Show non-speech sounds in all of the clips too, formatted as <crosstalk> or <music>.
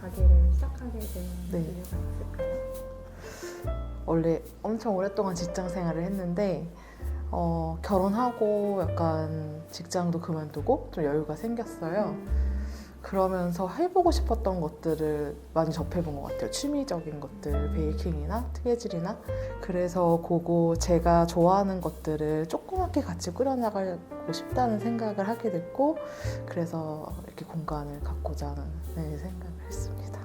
가게를 시작하게 된 네. 이유가 있을까요? 원래 엄청 오랫동안 직장 생활을 했는데 어, 결혼하고 약간 직장도 그만두고 좀 여유가 생겼어요. 그러면서 해보고 싶었던 것들을 많이 접해본 것 같아요. 취미적인 것들, 베이킹이나 뜨개질이나. 그래서 그거 제가 좋아하는 것들을 조그맣게 같이 꾸려나가고 싶다는 생각을 하게 됐고, 그래서 이렇게 공간을 갖고자 하는 네, 생각을 했습니다.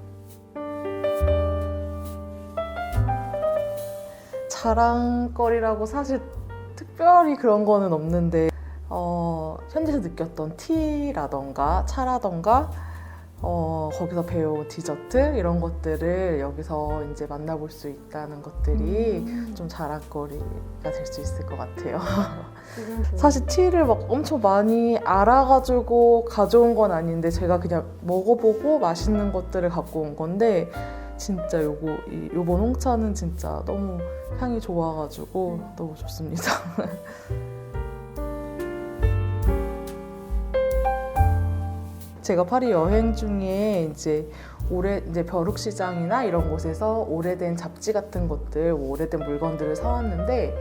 자랑거리라고 사실 특별히 그런 거는 없는데 어, 현지에서 느꼈던 티라던가 차라던가 어, 거기서 배운 디저트 이런 것들을 여기서 이제 만나볼 수 있다는 것들이 음. 좀 자랑거리가 될 수 있을 것 같아요. 사실 티를 막 엄청 많이 알아가지고 가져온 건 아닌데 제가 그냥 먹어보고 맛있는 것들을 갖고 온 건데 진짜 요거 이 요번 홍차는 진짜 너무 향이 좋아가지고 너무 좋습니다. <laughs> 제가 파리 여행 중에 이제 오래 이제 벼룩시장이나 이런 곳에서 오래된 잡지 같은 것들, 오래된 물건들을 사왔는데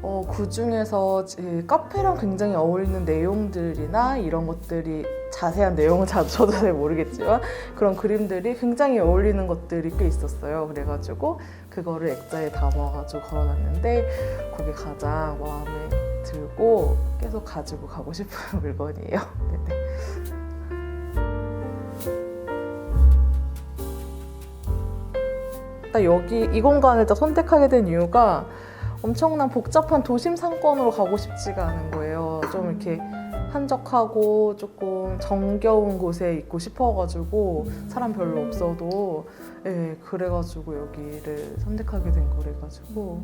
어, 그 중에서 카페랑 굉장히 어울리는 내용들이나 이런 것들이 자세한 내용은 자- 저도 잘 모르겠지만 그런 그림들이 굉장히 어울리는 것들이 꽤 있었어요. 그래가지고 그거를 액자에 담아가지고 걸어놨는데 그게 가장 마음에 들고 계속 가지고 가고 싶은 <laughs> 물건이에요. 네네. 딱 여기 이 공간을 딱 선택하게 된 이유가 엄청난 복잡한 도심 상권으로 가고 싶지가 않은 거예요. 좀 이렇게 한적하고 조금 정겨운 곳에 있고 싶어가지고 사람 별로 없어도 예 그래가지고 여기를 선택하게 된 거래가지고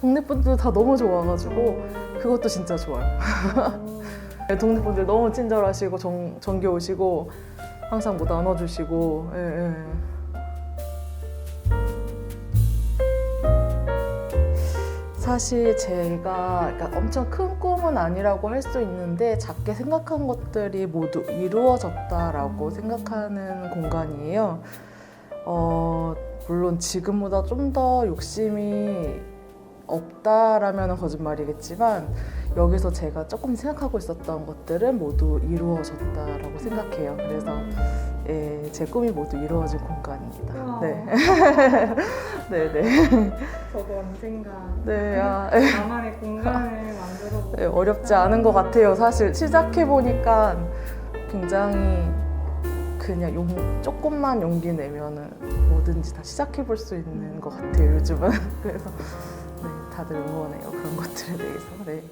동네 분들 다 너무 좋아가지고 그것도 진짜 좋아요. 네, <laughs> 동네 분들 너무 친절하시고 정, 정겨우시고 항상 뭐 나눠주시고 예, 예. 사실 제가 그러니까 엄청 큰 꿈은 아니라고 할 수 있는데 작게 생각한 것들이 모두 이루어졌다라고 생각하는 공간이에요. 어, 물론 지금보다 좀 더 욕심이 없다라면 거짓말이겠지만 여기서 제가 조금 생각하고 있었던 것들은 모두 이루어졌다라고 생각해요. 그래서 예, 제 꿈이 모두 이루어진 공간입니다. 네, <laughs> 네, 네. <laughs> 저도 언젠가 네, 아, <laughs> 나만의 공간을 만들어보고 네, 어렵지 않은 것 같아요. 사실 시작해 보니까 굉장히 그냥 용, 조금만 용기 내면은 뭐든지 다 시작해 볼 수 있는 것 같아요. 요즘은 <laughs> 그래서 네, 다들 응원해요 그런 것들에 대해서. 네.